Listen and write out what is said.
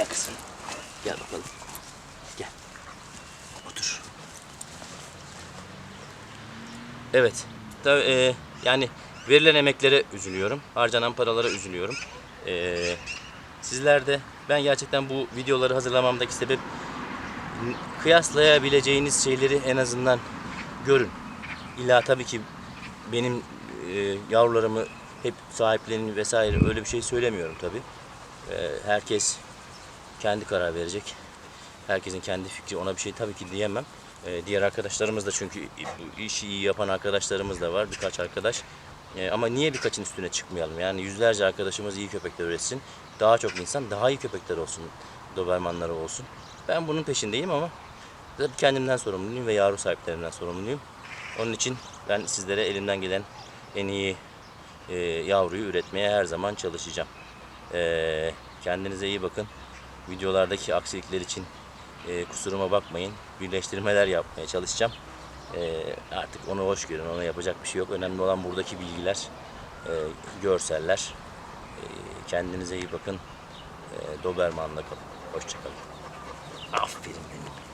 Gel kızım. Gel bakalım. Gel. Otur. Evet. Tabii, e, yani verilen emeklere üzülüyorum. Harcanan paralara üzülüyorum. E, sizler de ben gerçekten bu videoları hazırlamamdaki sebep kıyaslayabileceğiniz şeyleri en azından görün. İlla tabii ki benim e, yavrularımı hep sahiplenin vesaire öyle bir şey söylemiyorum tabii. E, herkes kendi karar verecek. Herkesin kendi fikri ona bir şey tabii ki diyemem. Ee, diğer arkadaşlarımız da çünkü bu işi iyi yapan arkadaşlarımız da var birkaç arkadaş. Ee, ama niye birkaçın üstüne çıkmayalım? Yani yüzlerce arkadaşımız iyi köpekler üretsin. Daha çok insan daha iyi köpekler olsun. Dobermanları olsun. Ben bunun peşindeyim ama tabii kendimden sorumluyum ve yavru sahiplerimden sorumluyum. Onun için ben sizlere elimden gelen en iyi e, yavruyu üretmeye her zaman çalışacağım. Ee, kendinize iyi bakın. Videolardaki aksilikler için e, kusuruma bakmayın. Birleştirmeler yapmaya çalışacağım. E, artık onu hoş görün. Ona yapacak bir şey yok. Önemli olan buradaki bilgiler, e, görseller. E, kendinize iyi bakın. E, Doberman'la kalın. Hoşçakalın. Aferin benim.